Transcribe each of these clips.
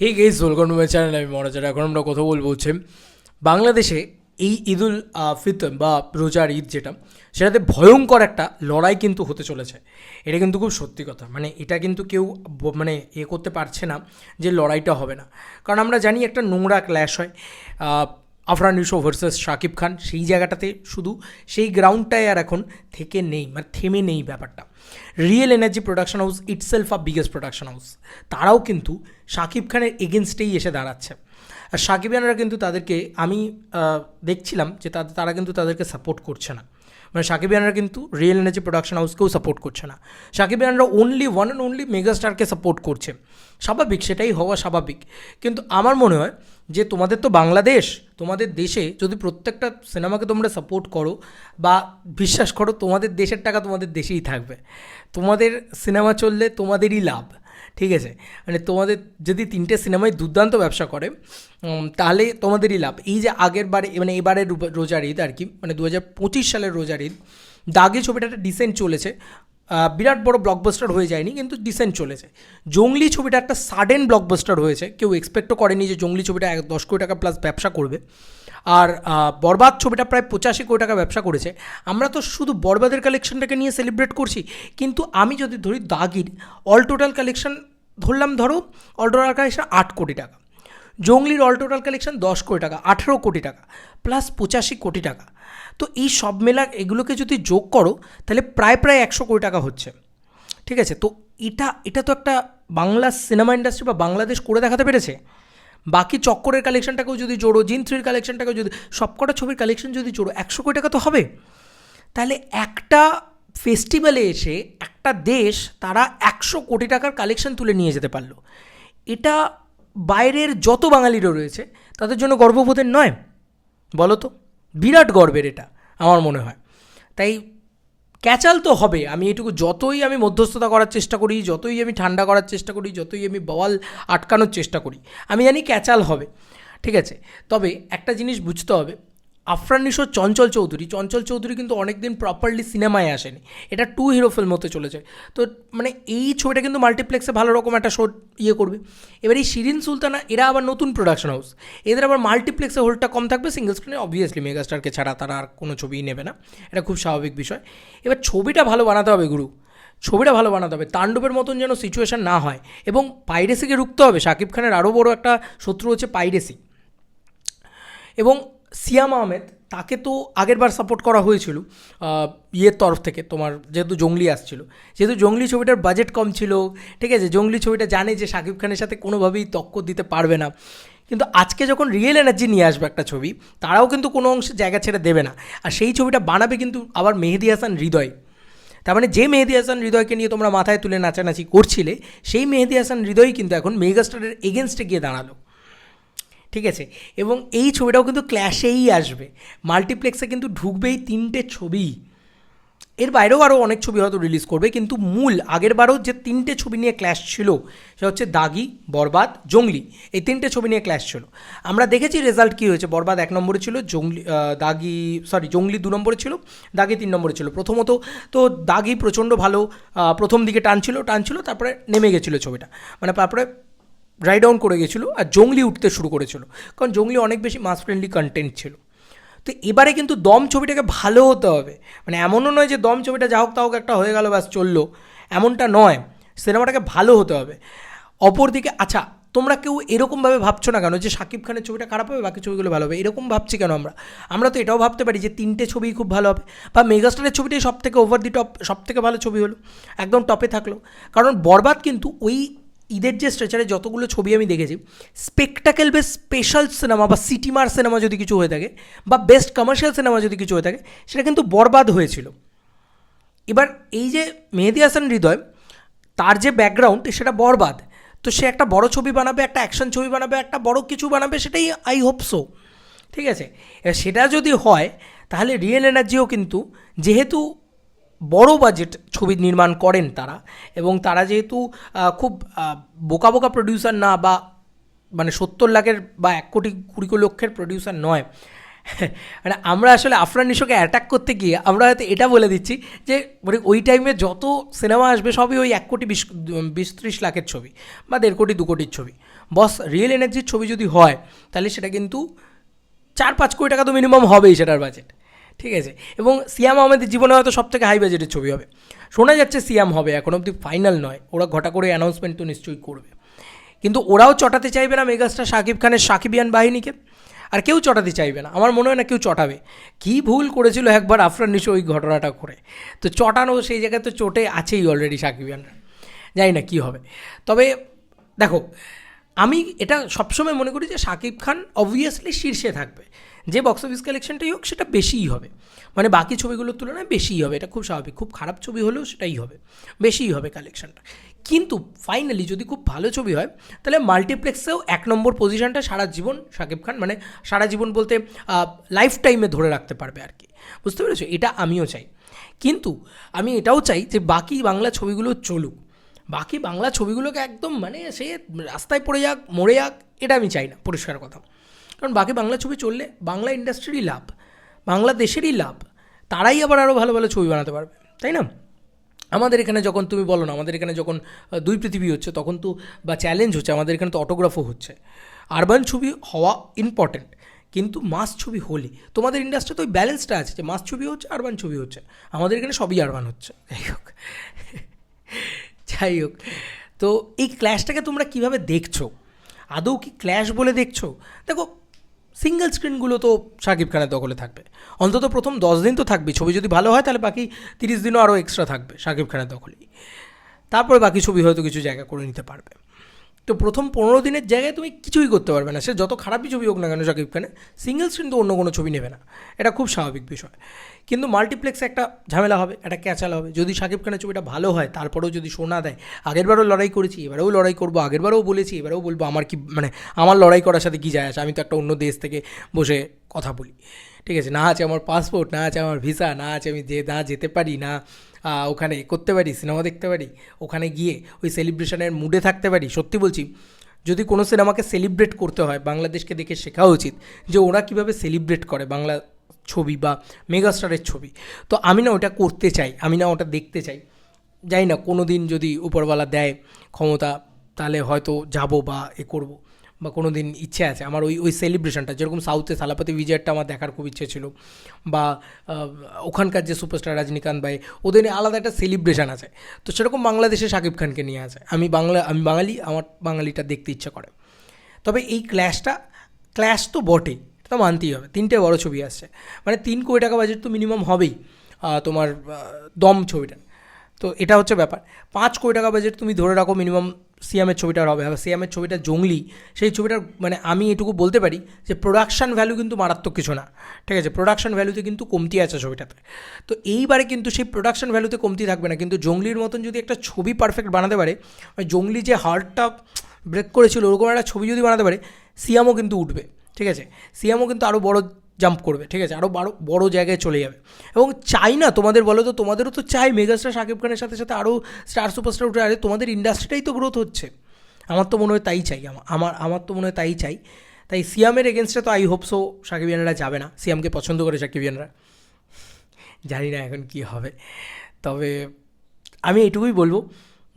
Hey guys welcome to my channel আমি মনোজার এখন আমরা কথা বলব হচ্ছে বাংলাদেশে এই ঈদ উল ফিতর বা রোজার ঈদ যেটা, সেটাতে ভয়ঙ্কর একটা লড়াই কিন্তু হতে চলেছে। এটা কিন্তু খুব সত্যি কথা। মানে এটা কিন্তু কেউ মানে এ করতে পারছে না যে লড়াইটা হবে না। কারণ আমরা জানি একটা নোংরা ক্ল্যাশ হয়। আফরান ইউসুফ ভার্সেস শাকিব খান, সেই জায়গাটাতে শুধু সেই গ্রাউন্ডটায় আর এখন থেকে নেই মানে থেমে নেই ব্যাপারটা। Real energy production house itself a biggest production house তারাও কিন্তু শাকিব খানের এগেনস্টেই এসে দাঁড়াচ্ছে। আর সাকিবিয়ানরা কিন্তু তাদেরকে, আমি দেখছিলাম যে তারা কিন্তু তাদেরকে সাপোর্ট করছে না। মানে সাকিবিয়ানরা কিন্তু রিয়েল এনার্জি প্রোডাকশন হাউসকেও সাপোর্ট করছে না। সাকিবিয়ানরা ওনলি ওয়ান অ্যান্ড অনলি মেগাস্টারকে সাপোর্ট করছে। স্বাভাবিক, সেটাই হওয়া স্বাভাবিক। কিন্তু আমার মনে হয় যে তোমাদের তো বাংলাদেশ, তোমাদের দেশে যদি প্রত্যেকটা সিনেমাকে তোমরা সাপোর্ট করো বা বিশ্বাস করো, তোমাদের দেশের টাকা তোমাদের দেশেই থাকবে। তোমাদের সিনেমা চললে তোমাদেরই লাভ, ঠিক আছে? মানে তোমাদের যদি তিনটে সিনেমায় দুর্দান্ত ব্যবসা করে তাহলে তোমাদেরই লাভ। এই যে আগের বারে মানে এবারের রোজার ঈদ আর কি মানে দু হাজার পঁচিশ সালের রোজার ঈদ দাগে ছবিটা একটা ডিসেন্ট চলেছে। বিরাট বড় ব্লকবাস্টার হয়ে যায়নি, কিন্তু ডিসেন্ট চলেছে। জঙ্গলি ছবিটা একটা সাডেন ব্লকবাস্টার হয়েছে। কেউ এক্সপেক্টও করেনি যে জঙ্গলি ছবিটা এক দশ কোটি টাকা প্লাস ব্যবসা করবে। আর বরবাদ ছবিটা প্রায় পঁচাশি কোটি টাকা ব্যবসা করেছে। আমরা তো শুধু বরবাদের কালেকশনটাকে নিয়ে সেলিব্রেট করছি, কিন্তু আমি যদি ধরি দাগির অল টোটাল কালেকশন ধরলাম ধরো অল টোটাল কালেকশন আট কোটি টাকা। জঙ্গলির অল টোটাল কালেকশন দশ কোটি টাকা, আঠেরো কোটি টাকা প্লাস পঁচাশি কোটি টাকা। তো এই সব মেলা এগুলোকে যদি যোগ করো, তাহলে প্রায় প্রায় একশো কোটি টাকা হচ্ছে। ঠিক আছে? তো এটা এটা তো একটা বাংলা সিনেমা ইন্ডাস্ট্রি বা বাংলাদেশ করে দেখাতে পেরেছে। বাকি চক্করের কালেকশনটাকেও যদি জোড়ো, জিন থ্রির কালেকশনটাকেও যদি, সবকটা ছবির কালেকশন যদি জোড়ো, একশো কোটি টাকা তো হবে। তাহলে একটা ফেস্টিভ্যালে এসে একটা দেশ তারা একশো কোটি টাকার কালেকশন তুলে নিয়ে যেতে পারল। এটা বাইরের যত বাঙালিরও রয়েছে, তাদের জন্য গর্ববোধের নয়। বলো তো। বিরাট গর্বের এটা, আমার মনে হয়। তাই ক্যাচাল তো হবে, আমি এটুকু যতই আমি মধ্যস্থতা করার চেষ্টা করি, যতই আমি ঠান্ডা করার চেষ্টা করি, যতই আমি বওয়াল আটকানোর চেষ্টা করি, আমি জানি ক্যাচাল হবে, ঠিক আছে? তবে একটা জিনিস বুঝতে হবে আফরান নিশো, চঞ্চল চৌধুরী। চঞ্চল চৌধুরী কিন্তু অনেকদিন প্রপারলি সিনেমায় আসেনি। এটা টু হিরো ফিল্ম হতে চলেছে। তো মানে এই ছবিটা কিন্তু মাল্টিপ্লেক্সে ভালো রকম একটা শো ইয়ে করবে। এবার এই শিরিন সুলতানা, এরা আবার নতুন প্রোডাকশন হাউস এদের আবার মাল্টিপ্লেক্সে হোল্ডটা কম থাকবে সিঙ্গেল স্ক্রিনে অবভিয়াসলি মেগাস্টারকে ছাড়া তারা আর কোনো ছবিই নেবে না। এটা খুব স্বাভাবিক বিষয়। এবার ছবিটা ভালো বানাতে হবে, গুরু। ছবিটা ভালো বানাতে হবে। তাণ্ডবের মতন যেন সিচুয়েশান না হয়। এবং পাইরেসিকে রুখতে হবে। শাকিব খানের আরও বড় একটা শত্রু হচ্ছে পাইরেসি। এবং সিয়াম আহমেদ, তাকে তো আগেরবার সাপোর্ট করা হয়েছিল ইয়ের তরফ থেকে, তোমার যেহেতু জঙ্গলি আসছিল। যেহেতু জঙ্গলি ছবিটার বাজেট কম ছিল, ঠিক আছে, জঙ্গলি ছবিটা জানে যে শাকিব খানের সাথে কোনোভাবেই তক্ক দিতে পারবে না। কিন্তু আজকে যখন রিয়েল এনার্জি নিয়ে আসবে একটা ছবি, তারাও কিন্তু কোনো অংশে জায়গা ছেড়ে দেবে না। আর সেই ছবিটা বানাবে কিন্তু আবার মেহেদি হাসান হৃদয়। তার মানে যে মেহেদি হাসান হৃদয়কে নিয়ে তোমরা মাথায় তুলে নাচানাচি করছিলে, সেই মেহেদি হাসান হৃদয় কিন্তু এখন মেগাস্টারের এগেনস্টে গিয়ে দাঁড়াল। ঠিক আছে? এবং এই ছবিটাও কিন্তু ক্ল্যাশেই আসবে। মাল্টিপ্লেক্সে কিন্তু ঢুকবেই তিনটে ছবি। এর বাইরেও আরও অনেক ছবি হয়তো রিলিজ করবে, কিন্তু মূল, আগের বারও যে তিনটে ছবি নিয়ে ক্ল্যাশ ছিল, সেটা হচ্ছে দাগি, বরবাদ, জঙ্গলি। এই তিনটে ছবি নিয়ে ক্ল্যাশ ছিল। আমরা দেখেছি রেজাল্ট কী হয়েছে? বরবাদ এক নম্বরে ছিল, জঙ্গলি দাগি সরি জঙ্গলি দু নম্বরে ছিল, দাগি তিন নম্বরে ছিল। প্রথমত, তো দাগি প্রচণ্ড ভালো প্রথম দিকে টানছিল টানছিল তারপরে নেমে গেছিল ছবিটা। মানে তারপরে ড্রাই ডাউন করে গেছিল আর জঙ্গলি উঠতে শুরু করেছিল। কারণ জঙ্গলি অনেক বেশি মাস ফ্রেন্ডলি কন্টেন্ট ছিল। তো এবারে কিন্তু দম ছবিটাকে ভালো হতে হবে। মানে এমনও নয় যে দম ছবিটা যা হোক তা হোক একটা হয়ে গেল, ব্যাস চলল। এমনটা নয়। সিনেমাটাকে ভালো হতে হবে। অপরদিকে আচ্ছা তোমরা কেউ এরকমভাবে ভাবছ না কেন যে শাকিব খানের ছবিটা খারাপ হবে, বাকি ছবিগুলো ভালো হবে? এরকম ভাবছি কেন আমরা? আমরা তো এটাও ভাবতে পারি যে তিনটে ছবিই খুব ভালো হবে। বা মেগাস্টারের ছবিটাই সব থেকে ওভার দি টপ সব থেকে ভালো ছবি হলো। একদম টপে থাকল। কারণ বরবাদ কিন্তু ওই ঈদের যে স্ট্রেচারে যতগুলো ছবি আমি দেখেছি স্পেকটাকেল বেস্ট স্পেশাল সিনেমা বা সিটিমার সিনেমা যদি কিছু হয়ে থাকে, বা বেস্ট কমার্শিয়াল সিনেমা যদি কিছু হয়ে থাকে, সেটা কিন্তু বরবাদ হয়েছিল। এবার এই যে মেহেদি হাসান হৃদয়, তার যে ব্যাকগ্রাউন্ড সেটা বরবাদ। তো সে একটা বড় ছবি বানাবে, একটা অ্যাকশন ছবি বানাবে, একটা বড় কিছু বানাবে, সেটাই আই হোপ সো ঠিক আছে? সেটা যদি হয়, তাহলে রিয়েল এনার্জিও কিন্তু, যেহেতু বড় বাজেট ছবি নির্মাণ করেন তারা। এবং তারা যেহেতু খুব বোকা বোকা প্রডিউসার না বা মানে সত্তর লাখের বা এক কোটি কুড়ি লক্ষের প্রডিউসার নয়। মানে আমরা আসলে আফরান নিশোকে অ্যাটাক করতে গিয়ে আমরা হয়তো এটা বলে দিচ্ছি যে মানে ওই টাইমে যত সিনেমা আসবে সবই ওই এক কোটি বিশ বিশ ত্রিশ লাখের ছবি বা দেড় কোটি দু কোটির ছবি। বস রিয়েল এনার্জির ছবি যদি হয়, তাহলে সেটা কিন্তু চার পাঁচ কোটি টাকা তো মিনিমাম হবেই সেটার বাজেট ঠিক আছে? এবং সিয়াম আহমেদের জীবনে হয়তো সব থেকে হাই বাজেটের ছবি হবে। শোনা যাচ্ছে সিয়াম হবে, এখন অবধি ফাইনাল নয়। ওরা ঘটা করে অ্যানাউন্সমেন্ট তো নিশ্চয়ই করবে। কিন্তু ওরাও চটাতে চাইবে না মেগাস্টার শাকিব খানের সাকিবিয়ান বাহিনীকে। আর কেউ চটাতে চাইবে না। আমার মনে হয় না কেউ চটাবে। কী ভুল করেছিল একবার আফরান নিশো ওই ঘটনাটা করে। তো চটানো সেই জায়গায় তো চটে আছেই অলরেডি সাকিবিয়ানরা। জানি না কী হবে। তবে দেখো, আমি এটা সবসময় মনে করি যে শাকিব খান অবভিয়াসলি শীর্ষে থাকবে। যে বক্স অফিস কালেকশনটাই হোক, সেটা বেশিই হবে। মানে বাকি ছবিগুলোর তুলনায় বেশিই হবে, এটা খুব স্বাভাবিক। খুব খারাপ ছবি হলেও সেটাই হবে। বেশিই হবে কালেকশনটা কিন্তু ফাইনালি যদি খুব ভালো ছবি হয়, তাহলে মাল্টিপ্লেক্সেও এক নম্বর পজিশনটা সারা জীবন শাকিব খান মানে সারা জীবন বলতে লাইফ টাইমে ধরে রাখতে পারবে আর কি। বুঝতে পেরেছ? এটা আমিও চাই। কিন্তু আমি এটাও চাই যে বাকি বাংলা ছবিগুলো চলুক। বাকি বাংলা ছবিগুলোকে একদম মানে সে রাস্তায় পড়ে যাক, মরে যাক, এটা আমি চাই না, পরিষ্কার কথা। কারণ বাকি বাংলা ছবি চললে বাংলা ইন্ডাস্ট্রিরই লাভ বাংলাদেশেরই লাভ, তারাই আবার আরও ভালো ভালো ছবি বানাতে পারবে, তাই না? আমাদের এখানে যখন তুমি বলো না, আমাদের এখানে যখন দুই পৃথিবী হচ্ছে, তখন তো, বা চ্যালেঞ্জ হচ্ছে, আমাদের এখানে তো অটোগ্রাফও হচ্ছে। আরবান ছবি হওয়া ইম্পর্ট্যান্ট কিন্তু মাস ছবি হলে, তোমাদের ইন্ডাস্ট্রি তো ওই ব্যালেন্সটা আছে যে মাস ছবি হচ্ছে আরবান ছবি হচ্ছে, আমাদের এখানে সবই আরবান হচ্ছে, যাই হোক। যাই হোক, তো এই ক্ল্যাশটাকে তোমরা কীভাবে দেখছ? আদৌ কি ক্ল্যাশ বলে দেখছ? দেখো সিঙ্গেল স্ক্রিনগুলো তো শাকিব খানের দখলে থাকবে। অন্তত প্রথম দশ দিন তো থাকবে ছবি যদি ভালো হয়, তাহলে বাকি তিরিশ দিনও আরও এক্সট্রা থাকবে শাকিব খানের দখলেই। তারপরে বাকি ছবি হয়তো কিছু জায়গা করে নিতে পারবে। তো প্রথম পনেরো দিনের জায়গায় তুমি কিছুই করতে পারবে না। সে যত খারাপই ছবি হোক না কেন শাকিব খানের সিঙ্গেলস কিন্তু অন্য কোনো ছবি নেবে না। এটা খুব স্বাভাবিক বিষয়। কিন্তু মাল্টিপ্লেক্সে একটা ঝামেলা হবে, একটা ক্যাচাল হবে। যদি শাকিব খানের ছবিটা ভালো হয়, তারপরেও যদি শোনা দেয়, আগেরবারও লড়াই করেছি, এবারেও লড়াই করব, আগেরবারও বলেছি, এবারেও বলব আমার কি মানে আমার লড়াই করার সাথে কী যায় আসে? আমি তো একটা অন্য দেশ থেকে বসে কথা বলি। ঠিক আছে, না আছে আমার পাসপোর্ট না আছে আমার ভিসা না আছে আমি যে না যেতে পারি, না ওখানে করতে পারি, সিনেমা দেখতে পারি, ওখানে গিয়ে ওই সেলিব্রেশনের মুডে থাকতে পারি। সত্যি বলছি, যদি কোনো সিনেমাকে সেলিব্রেট করতে হয়, বাংলাদেশকে দেখে শেখা উচিত যে ওরা কীভাবে সেলিব্রেট করে বাংলা ছবি বা মেগাস্টারের ছবি। তো আমি না ওটা করতে চাই, আমি না ওটা দেখতে চাই। জানি না, কোনো দিন যদি উপরওয়ালা দেয় ক্ষমতা, তাহলে হয়তো যাব বা এ করব। বা কোনো দিন ইচ্ছে আছে, আমার ওই ওই সেলিব্রেশনটা যেরকম সাউথে থালাপতি বিজয়েরটা আমার দেখার খুব ইচ্ছে ছিল, বা ওখানকার যে সুপারস্টার রজনীকান্ত ভাই, ওদের আলাদা একটা সেলিব্রেশন আছে। তো সেরকম বাংলাদেশে শাকিব খানকে নিয়ে আছে। আমি বাংলা, আমি বাঙালি, আমার বাঙালিটা দেখতে ইচ্ছে করে। তবে এই ক্ল্যাশটা ক্ল্যাশ তো বটেই তো মানতেই হবে। তিনটে বড় ছবি আসছে। মানে তিন কোটি টাকা বাজেট তো মিনিমাম হবেই তোমার দম ছবিটা। তো এটা হচ্ছে ব্যাপার। পাঁচ কোটি টাকা বাজেট তুমি ধরে রাখো মিনিমাম সিয়ামের ছবিটার হবে আর সিয়ামের ছবিটা জঙ্গলি, সেই ছবিটার মানে আমি এটুকু বলতে পারি যে প্রোডাকশান ভ্যালু কিন্তু মারাত্মক কিছু না। ঠিক আছে? প্রোডাকশান ভ্যালুতে কিন্তু কমতি আছে ছবিটাতে। তো এইবারে কিন্তু সেই প্রোডাকশান ভ্যালুতে কমতি থাকবে না। কিন্তু জঙ্গলির মতন যদি একটা ছবি পারফেক্ট বানাতে পারে জঙ্গলি যে হার্টটা ব্রেক করেছিল, ওরকম একটা ছবি যদি বানাতে পারে সিয়ামও কিন্তু উঠবে। ঠিক আছে? সিয়ামও কিন্তু আরও বড় জাম্প করবে, ঠিক আছে? আরও বড় বড় জায়গায় চলে যাবে। এবং চাই না তোমাদের বলো তো, তোমাদেরও তো চাই মেগাস্টার শাকিব খানের সাথে সাথে আরও স্টার সুপারস্টার উঠে, আরে তোমাদের ইন্ডাস্ট্রিটাই তো গ্রোথ হচ্ছে। আমার তো মনে হয় তাই চাই আমার আমার আমার তো মনে হয় তাই চাই। তাই সিয়ামের এগেনস্টে তো আই হোপ সো সাকিবিয়ানরা যাবে না। সিয়ামকে পছন্দ করে সাকিবিয়ানরা জানি না এখন কি হবে। তবে আমি এটুকুই বলব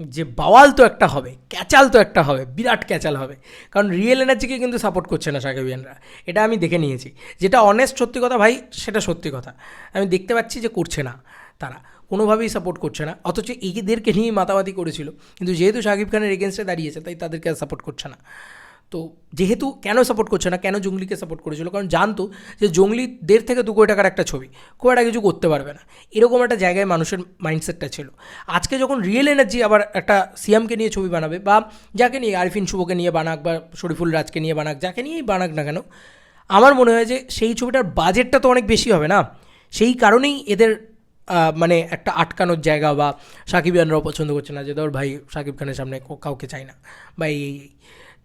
যে বাওয়াল তো একটা হবে, ক্যাচাল তো একটা হবে, বিরাট ক্যাচাল হবে। কারণ রিয়েল এনার্জিকে কিন্তু সাপোর্ট করছে না সাকিবিয়ানরা এটা আমি দেখে নিয়েছি। যেটা অনেস্ট সত্যি কথা ভাই, সেটা সত্যি কথা। আমি দেখতে পাচ্ছি যে করছে না তারা। কোনোভাবেই সাপোর্ট করছে না। অথচ এদেরকে নিয়েই মাতামাতি করেছিল। কিন্তু যেহেতু সাকিব খানের এগেনস্টে দাঁড়িয়েছে, তাই তাদেরকে আর সাপোর্ট করছে না। তো যেহেতু কেন সাপোর্ট করছে না, কেন জঙ্গলিকে সাপোর্ট করেছিল? কারণ জানতো যে জঙ্গলি দেড় থেকে দু কোটি টাকার একটা ছবি, খুব একটা কিছু করতে পারবে না। এরকম একটা জায়গায় মানুষের মাইন্ডসেটটা ছিল। আজকে যখন রিয়েল এনার্জি আবার একটা সিএমকে নিয়ে ছবি বানাবে বা যাকে নিয়ে আরিফিন শুভকে নিয়ে বানাক বা শরীফুল রাজকে নিয়ে বানাক, যাকে নিয়েই বানাক না কেন, আমার মনে হয় যে সেই ছবিটার বাজেটটা তো অনেক বেশি হবে না। সেই কারণেই এদের মানে একটা আটকানোর জায়গা বা সাকিবিয়ানরাও পছন্দ করছে না যে ধর ভাই সাকিব খানের সামনে কাউকে চাই না। বা এই।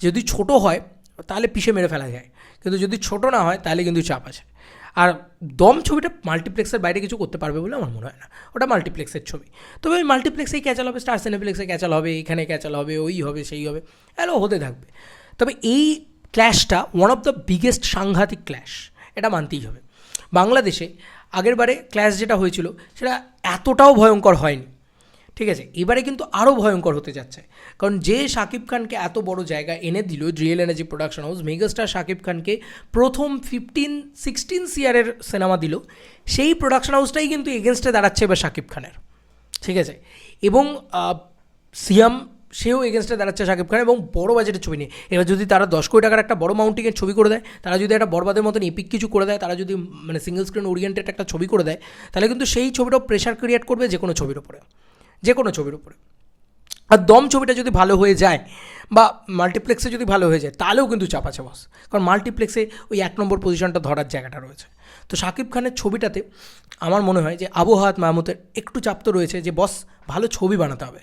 যদি ছোট হয়, তাহলে পিষে মেরে ফেলা যায়। কিন্তু যদি ছোট না হয়, তাহলে কিন্তু চাপ আছে। আর দম ছবিটা মাল্টিপ্লেক্সের বাইরে কিছু করতে পারবে বলে আমার মনে হয় না। ওটা মাল্টিপ্লেক্সের ছবি। তবে ওই মাল্টিপ্লেক্সেই ক্যাচাল হবে স্টার সিনেপ্লেক্সে ক্যাচাল হবে, এখানে ক্যাচাল হবে, ওই হবে, সেই হবে এলো হতে থাকবে। তবে এই ক্ল্যাশটা ওয়ান অফ দ্য বিগেস্ট সাংঘাতিক ক্ল্যাশ এটা মানতেই হবে। বাংলাদেশে আগেরবারে ক্ল্যাশ যেটা হয়েছিল, সেটা এতটাও ভয়ঙ্কর হয়নি। ঠিক আছে? এবারে কিন্তু আরও ভয়ঙ্কর হতে যাচ্ছে। কারণ যে শাকিব খানকে এত বড় জায়গা এনে দিল real energy production house megastar Shakib খানকে প্রথম ফিফটিন সিক্সটিন সিয়ারের সিনেমা দিল। সেই প্রোডাকশন হাউসটাই কিন্তু এগেনস্টে দাঁড়াচ্ছে এবার শাকিব খানের। ঠিক আছে? এবং সিয়াম, সেও এগেনস্টে দাঁড়াচ্ছে শাকিব খান এবং বড় বাজেটের ছবি নিয়ে। এবার যদি তারা দশ কোটি টাকার একটা বড় মাউন্টিংয়ের ছবি করে দেয়, তারা যদি একটা বরবাদের মতন এপিক কিছু করে দেয়, তারা যদি মানে সিঙ্গেল স্ক্রিন ওরিয়েন্টেড একটা ছবি করে দেয়, তাহলে কিন্তু সেই ছবিটাও প্রেশার ক্রিয়েট করবে যে কোনো ছবির উপরে। যে কোনো ছবির উপরে। আর দম ছবিটা যদি ভালো হয়ে যায় বা মাল্টিপ্লেক্সে যদি ভালো হয়ে যায়, তাহলেও কিন্তু চাপ আছে বস কারণ মাল্টিপ্লেক্সে ওই এক নম্বর পজিশনটা ধরার জায়গাটা রয়েছে। তো শাকিব খানের ছবিটাতে আমার মনে হয় যে আবহাওয়াত মাহমুদের একটু চাপ তো রয়েছে যে বস ভালো ছবি বানাতে হবে।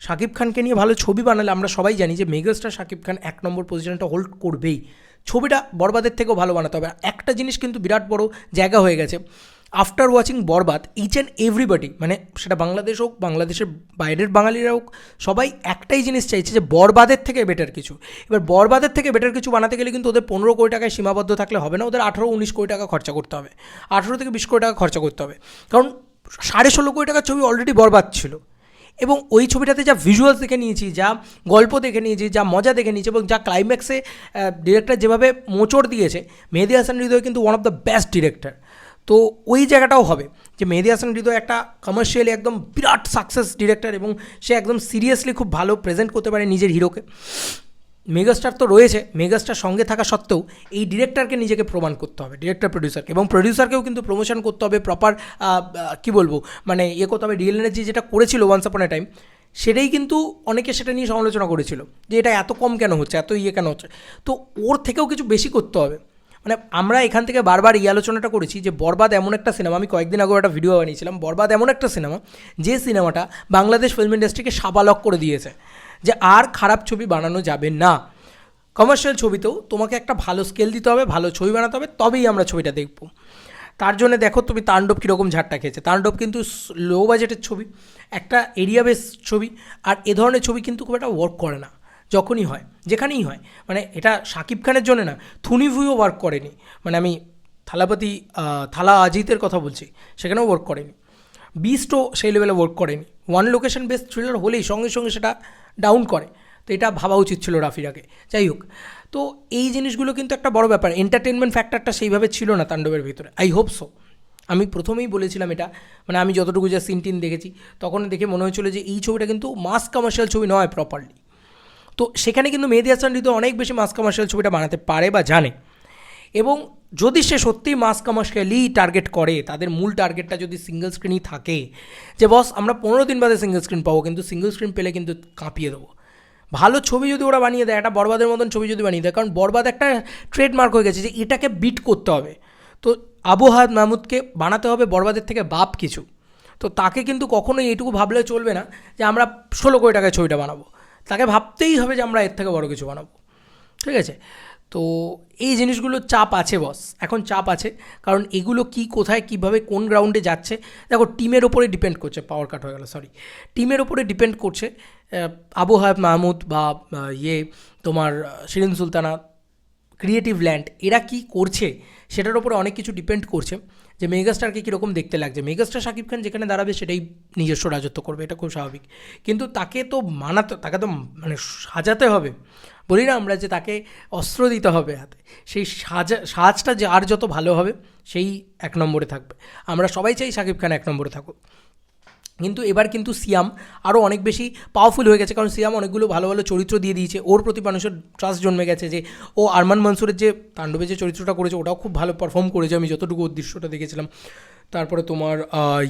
শাকিব খানকে নিয়ে ভালো ছবি বানালে আমরা সবাই জানি যে, মেগাস্টার শাকিব খান এক নম্বর পজিশনটা হোল্ড করবেই। ছবিটা বরবাদের থেকেও ভালো বানাতে হবে। একটা জিনিস কিন্তু বিরাট বড় জায়গা হয়ে গেছে। After watching Borbaad each and everybody মানে সেটা বাংলাদেশ হোক, বাংলাদেশের বাইরের বাঙালিরা হোক, সবাই একটাই জিনিস চাইছে যে বরবাদের থেকে বেটার কিছু। এবার বরবাদের থেকে বেটার কিছু বানাতে গেলে কিন্তু ওদের পনেরো কোটি টাকায় সীমাবদ্ধ থাকলে হবে না, ওদের আঠারো, উনিশ কোটি টাকা খরচা করতে হবে। আঠারো থেকে বিশ কোটি টাকা খরচা করতে হবে। কারণ সাড়ে ষোলো কোটি টাকার ছবি অলরেডি বরবাদ ছিল। এবং ওই ছবিটাতে যা ভিজুয়ালস দেখে নিয়েছি, যা গল্প দেখে নিয়েছি, যা মজা দেখে নিয়েছি এবং যা ক্লাইম্যাক্সে ডিরেক্টর যেভাবে মোচড় দিয়েছে, মেহেদি হাসান হৃদয় কিন্তু one of the best director তো ওই জায়গাটাও হবে যে মেহেদি হাসান হৃদয় একটা কমার্শিয়ালি একদম বিরাট সাকসেস ডিরেক্টর এবং সে একদম সিরিয়াসলি খুব ভালো প্রেজেন্ট করতে পারে নিজের হিরোকে। মেগাস্টার তো রয়েছে, মেগাস্টার সঙ্গে থাকা সত্ত্বেও এই ডিরেক্টরকে নিজেকে প্রমাণ করতে হবে ডিরেক্টর প্রডিউসারকে এবং প্রডিউসারকেও কিন্তু প্রমোশন করতে হবে প্রপার কী বলব মানে ইয়ে করতে হবে রিয়েল এনার্জি যেটা করেছিল ওয়ান্স আপন এ টাইম সেটাই কিন্তু অনেকে সেটা নিয়ে সমালোচনা করেছিল যে এটা এত কম কেন হচ্ছে, এত ইয়ে কেন হচ্ছে। তো ওর থেকেও কিছু বেশি করতে হবে। মানে আমরা এখান থেকে বারবার এই আলোচনাটা করেছি যে বরবাদ এমন একটা সিনেমা, আমি কয়েকদিন আগে একটা ভিডিও বানিয়েছিলাম, বরবাদ এমন একটা সিনেমা, যে সিনেমাটা বাংলাদেশ ফিল্ম ইন্ডাস্ট্রিকে সাবালক করে দিয়েছে যে আর খারাপ ছবি বানানো যাবে না। কমার্শিয়াল ছবিতেও তোমাকে একটা ভালো স্কেল দিতে হবে, ভালো ছবি বানাতে হবে, তবেই আমরা ছবিটা দেখব। তার জন্য দেখো তুমি তাণ্ডব কীরকম ঝাড়টা খেয়েছে। তাণ্ডব কিন্তু লো বাজেটের ছবি, একটা এরিয়া বেস ছবি, আর এ ধরনের ছবি কিন্তু খুব একটা ওয়ার্ক করে না। যখনই হয়, যেখানেই হয়। মানে এটা শাকিব খানের জন্য না, থুনি থুনিভুইও ওয়ার্ক করেনি। মানে আমি থালাপতি থালা আজিতের কথা বলছি, সেখানেও ওয়ার্ক করেনি। বিস্টও সেই লেভেলে ওয়ার্ক করেনি। ওয়ান লোকেশন বেস থ্রিলার হলেই সঙ্গে সঙ্গে সেটা ডাউন করে। তো এটা ভাবা উচিত ছিল রাফিরাকে। যাই হোক, তো এই জিনিসগুলো কিন্তু একটা বড় ব্যাপার। এন্টারটেনমেন্ট ফ্যাক্টরটা সেইভাবে ছিল না তাণ্ডবের ভিতরে। আই হোপ সো আমি প্রথমেই বলেছিলাম এটা। মানে আমি যতটুকু যা সিন টিন দেখেছি, তখন দেখে মনে হয়েছিল যে এই ছবিটা কিন্তু মাস কমার্শিয়াল ছবি নয় প্রপারলি তো সেখানে কিন্তু মেহেদি হাসান হৃদয় অনেক বেশি মাস কমার্শিয়াল ছবিটা বানাতে পারে বা জানে। এবং যদি সে সত্যিই মাস কমার্শিয়ালি টার্গেট করে, তাদের মূল টার্গেটটা যদি সিঙ্গেল স্ক্রিনই থাকে, যে বস আমরা পনেরো দিন বাদে সিঙ্গেল স্ক্রিন পাবো, কিন্তু সিঙ্গেল স্ক্রিন পেলে কিন্তু কাঁপিয়ে দেবো। ভালো ছবি যদি ওরা বানিয়ে দেয়, একটা বরবাদের মতন ছবি যদি বানিয়ে দেয়, কারণ বরবাদ একটা ট্রেডমার্ক হয়ে গেছে যে এটাকে বিট করতে হবে। তো আবহাওয়াত মাহমুদকে বানাতে হবে বরবাদের থেকে বাপ কিছু। তো তাকে কিন্তু কখনোই এইটুকু ভাবলে চলবে না যে আমরা ষোলো কোটি টাকায় ছবিটা বানাবো। তাকে ভাবতেই হবে যে আমরা এর থেকে বড় কিছু বানাবো। ঠিক আছে? তো এই জিনিসগুলোর চাপ আছে বস এখন চাপ আছে, কারণ এগুলো কি কোথায়, কীভাবে, কোন গ্রাউন্ডে যাচ্ছে? দেখো টিমের ওপরে ডিপেন্ড করছে পাওয়ার কাট হয়ে গেল সরি টিমের ওপরে ডিপেন্ড করছে আবু হায়াত মাহমুদ বা ইয়ে তোমার শিরিন সুলতানা ক্রিয়েটিভ ল্যান্ড এরা কি করছে? সেটার ওপরে অনেক কিছু ডিপেন্ড করছে। যে মেগাস্টারকে কীরকম দেখতে লাগছে? মেগাস্টার শাকিব খান যেখানে দাঁড়াবে সেটাই নিজস্ব রাজত্ব করবে, এটা খুব স্বাভাবিক। কিন্তু তাকে তো মানাতে, তাকে তো মানে সাজাতে হবে। বলি না আমরা যে তাকে অস্ত্র দিতে হবে হাতে। সেই সাজা, সাজটা যে আর যত ভালো হবে, সেই এক নম্বরে থাকবে। আমরা সবাই চাই শাকিব খান এক নম্বরে থাকুক। কিন্তু এবার কিন্তু সিয়াম আরও অনেক বেশি পাওয়ারফুল হয়ে গেছে। কারণ সিয়াম অনেকগুলো ভালো ভালো চরিত্র দিয়ে দিয়েছে। ওর প্রতি মানুষের ট্রাস্ট জন্মে গেছে যে, ও আরমান মনসুরের যে তাণ্ডবে যে চরিত্রটা করেছে, ওটাও খুব ভালো পারফর্ম করেছে। আমি যতটুকু দৃশ্যটা দেখেছিলাম। তারপরে তোমার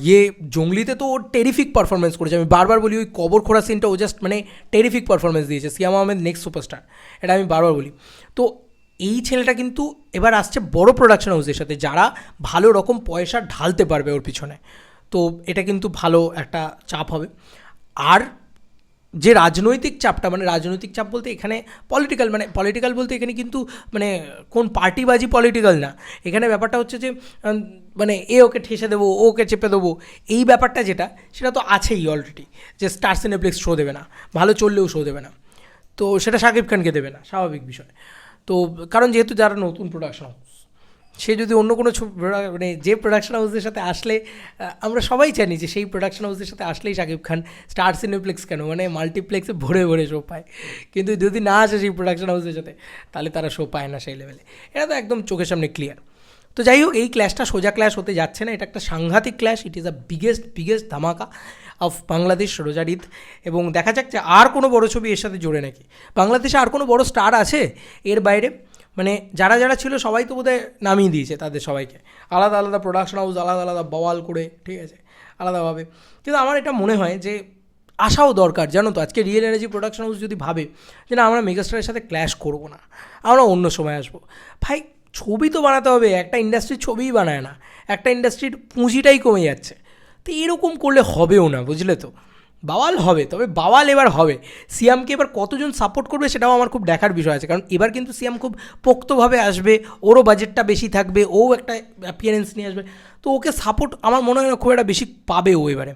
ইয়ে জঙ্গলিতে তো ওর টেরিফিক পারফরমেন্স করেছে। আমি বারবার বলি, ওই কবর খোড়া সিনটা ও জাস্ট মানে টেরিফিক পারফরমেন্স দিয়েছে। সিয়াম আহমেদ নেক্সট সুপারস্টার এটা আমি বারবার বলি। তো এই ছেলেটা কিন্তু এবার আসছে বড় প্রোডাকশন হাউসের সাথে, যারা ভালো রকম পয়সা ঢালতে পারবে ওর পিছনে। তো এটা কিন্তু ভালো একটা চাপ হবে। আর যে রাজনৈতিক চাপটা মানে রাজনৈতিক চাপ বলতে এখানে পলিটিক্যাল মানে পলিটিক্যাল বলতে এখানে কিন্তু মানে কোন পার্টিবাজি পলিটিক্যাল না। এখানে ব্যাপারটা হচ্ছে যে মানে এ ওকে ঠেসে দেবো, ও ওকে চেপে দেবো, এই ব্যাপারটা যেটা, সেটা তো আছেই অলরেডি যে স্টার সিনেপ্লেক্স শো দেবে না, ভালো চললেও শো দেবে না। তো সেটা শাকিব খানকে দেবে না, স্বাভাবিক বিষয়। তো কারণ যেহেতু যারা নতুন প্রোডাকশন সে যদি অন্য কোনো মানে যে প্রোডাকশন হাউসের সাথে আসলে আমরা সবাই জানি যে সেই প্রোডাকশন হাউসের সাথে আসলেই শাকিব খান স্টার সিনেপ্লেক্স কেন? মানে মাল্টিপ্লেক্সে ভরে ভরে শো পায়। কিন্তু যদি না আসে সেই প্রোডাকশন হাউসের সাথে, তাহলে তারা শো পায় না সেই লেভেলে এটা তো একদম চোখের সামনে ক্লিয়ার তো যাই হোক, এই ক্ল্যাশটা সোজা ক্ল্যাশ হতে যাচ্ছে না। এটা একটা সাংঘাতিক clash it is a biggest biggest ধামাকা অফ বাংলাদেশ রোজার ঈদ এবং দেখা যাক যে আর কোনো বড় ছবি এর সাথে জোরে নাকি। বাংলাদেশে আর কোনো বড় স্টার আছে? এর বাইরে মানে যারা যারা ছিল সবাই তো বোধহয় নামিয়ে দিয়েছে তাদের সবাইকে। আলাদা আলাদা প্রোডাকশন হাউস আলাদা আলাদা বওয়াল করে, ঠিক আছে? আলাদাভাবে। কিন্তু আমার এটা মনে হয় যে আসাও দরকার, জানো তো? আজকে রিয়েল এনার্জি প্রোডাকশন হাউস যদি ভাবে যে না, আমরা মেগাস্টারের সাথে ক্ল্যাশ করব না, আমরা অন্য সময় আসব। ভাই, ছবি তো বানাতে হবে, একটা ইন্ডাস্ট্রির ছবিই বানায় না। একটা ইন্ডাস্ট্রির পুঁজিটাই কমে যাচ্ছে। তো এরকম করলে হবেও না, বুঝলে তো? বাওয়াল হবে, তবে বাওয়াল এবার হবে। সিয়ামকে এবার কতজন সাপোর্ট করবে সেটাও আমার খুব দেখার বিষয় আছে, কারণ এবার কিন্তু সিয়াম খুব পোক্তভাবে আসবে, ওরও বাজেটটা বেশি থাকবে, ও একটা অ্যাপিয়ারেন্স নিয়ে আসবে। তো ওকে সাপোর্ট আমার মনে হয় না খুব একটা বেশি পাবে ও এবারে।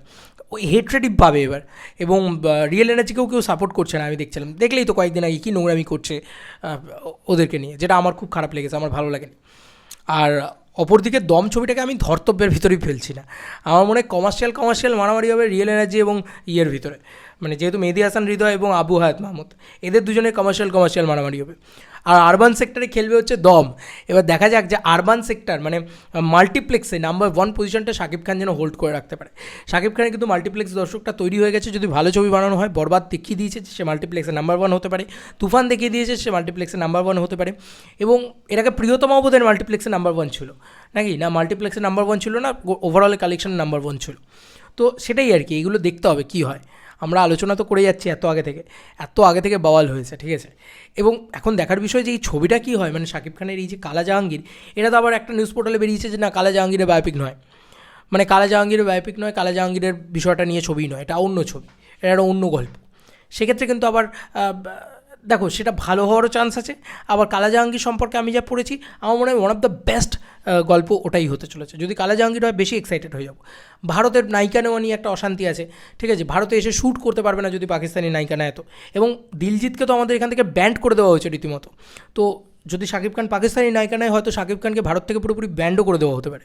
ওই হেট্রেটিভ পাবে এবার, এবং রিয়েল এনার্জিকেও কেউ সাপোর্ট করছে না, আমি দেখছিলাম। দেখলেই তো কয়েকদিন আগে কী নোংরামি করছে ওদেরকে নিয়ে, যেটা আমার খুব খারাপ লেগেছে, আমার ভালো লাগেনি। আর অপরদিকে দম ছবিটাকে আমি ধর্তব্যের ভিতরেই ফেলছি না। আমার মনে হয় কমার্শিয়াল কমার্শিয়াল মারামারি হবে রিয়েল এনার্জি এবং ইয়ের ভিতরে। মানে যেহেতু মেহেদি হাসান হৃদয় এবং আবু হায়াত মাহমুদ, এদের দুজনের কমার্শিয়াল কমার্শিয়াল মারামারি হবে। আর আরবান সেক্টরে খেলবে হচ্ছে দম। এবার দেখা যাক যে আরবান সেক্টর মানে মাল্টিপ্লেক্সে নাম্বার ওয়ান পজিশনটা শাকিব খান যেন হোল্ড করে রাখতে পারে। শাকিব খানের কিন্তু মাল্টিপ্লেক্স দর্শকটা তৈরি হয়ে গেছে, যদি ভালো ছবি বানানো হয়, বরবাদ দেখিয়ে দিয়েছে সে মাল্টিপ্লেক্সে নাম্বার ওয়ান হতে পারে। তুফান দেখিয়ে দিয়েছে সে মাল্টিপ্লেক্সে নাম্বার ওয়ান হতে পারে। এবং এটাকে প্রিয়তম বোধের মাল্টিপ্লেক্সে নাম্বার ওয়ান ছিল। নাকি? না মাল্টিপ্লেক্সে নাম্বার ওয়ান ছিল না ওভারঅল কালেকশন নাম্বার ওয়ান ছিল। তো সেটাই আর কি, এগুলো দেখতে হবে কী হয়। আমরা আলোচনা তো করে যাচ্ছি এত আগে থেকে, এত আগে থেকে বাওয়াল হয়েছে, ঠিক আছে? এবং এখন দেখার বিষয় যে এই ছবিটা কী হয় মানে শাকিব খানের এই যে কালা জাহাঙ্গীর, এটা তো আবার একটা নিউজ পোর্টালে বেরিয়েছে যে না, কালা জাহাঙ্গীরের বায়োপিক নয়। মানে কালা জাহাঙ্গীরের বায়োপিক নয়, কালা জাহাঙ্গীরের বিষয়টা নিয়ে ছবি নয়, এটা অন্য ছবি, এটা একটা অন্য গল্প। সেক্ষেত্রে কিন্তু আবার দেখো, সেটা ভালো হওয়ারও চান্স আছে। আবার কালা জাহাঙ্গীর সম্পর্কে আমি যা পড়েছি, আমার মনে হয় ওয়ান অফ দ্য বেস্ট গল্প ওটাই হতে চলেছে। যদি কালা জাহাঙ্গীর হয়, বেশি এক্সাইটেড হয়ে যাব। ভারতের নায়িকা নেওয়া নিয়ে একটা অশান্তি আছে, ঠিক আছে? ভারতে এসে শ্যুট করতে পারবে না যদি পাকিস্তানি নায়িকা নেয় তো এবং দিলজিৎকে তো আমাদের এখান থেকে ব্যান্ড করে দেওয়া হয়েছে রীতিমতো। তো যদি শাকিব খান পাকিস্তানি নায়িকা নেয়, হয়তো শাকিব খানকে ভারত থেকে পুরোপুরি ব্যান্ডও করে দেওয়া হতে পারে।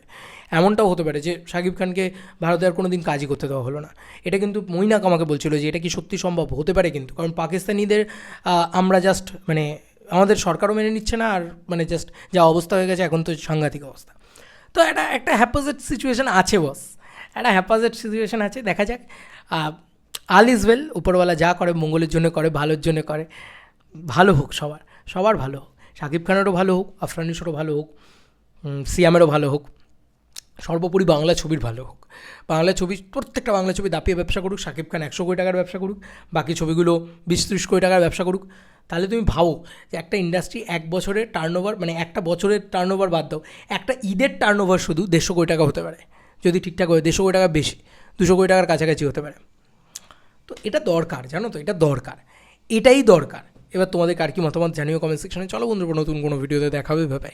এমনটাও হতে পারে যে শাকিব খানকে ভারতে আর কোনো দিন কাজই করতে দেওয়া হলো না। এটা কিন্তু মইনাক আমাকে বলছিল যে এটা কি সত্যি সম্ভব? হতে পারে কিন্তু। কারণ পাকিস্তানিদের আমরা জাস্ট মানে আমাদের সরকারও মেনে নিচ্ছে না আর মানে জাস্ট যা অবস্থা হয়ে গেছে এখন তো সাংঘাতিক অবস্থা। তো এটা একটা হ্যাপাজেট সিচুয়েশন আছে বস একটা হ্যাপাজেট সিচুয়েশান আছে, দেখা যাক। আল ইজ ওয়েল উপরওয়ালা যা করে মঙ্গলের জন্য করে, ভালোর জন্য করে, ভালো হোক সবার সবার ভালো হোক। শাকিব খানেরও ভালো হোক আফরানিসেরও ভালো হোক সিয়ামেরও ভালো হোক, সর্বোপরি বাংলা ছবির ভালো হোক। বাংলা ছবি, প্রত্যেকটা বাংলা ছবি দাপিয়ে ব্যবসা করুক শাকিব খান একশো কোটি টাকার ব্যবসা করুক, বাকি ছবিগুলো বিশ ত্রিশ কোটি টাকার ব্যবসা করুক, তাহলে তুমি ভাবো যে একটা ইন্ডাস্ট্রি এক বছরের টার্নওভার মানে একটা বছরের টার্নওভার বাদ দাও, একটা ঈদের টার্নওভার শুধু দেড়শো কোটি টাকা হতে পারে, যদি ঠিকঠাক হয় দেড়শো কোটি টাকা বেশি, দুশো কোটি টাকার কাছাকাছি হতে পারে। তো এটা দরকার, জানো তো, এটা দরকার, এটাই দরকার। এবার তোমাদের কার কি মতামত জানিও কমেন্ট সেকশনে চলো বন্ধুরা, নতুন কোনো ভিডিওতে দেখাবে ভেবে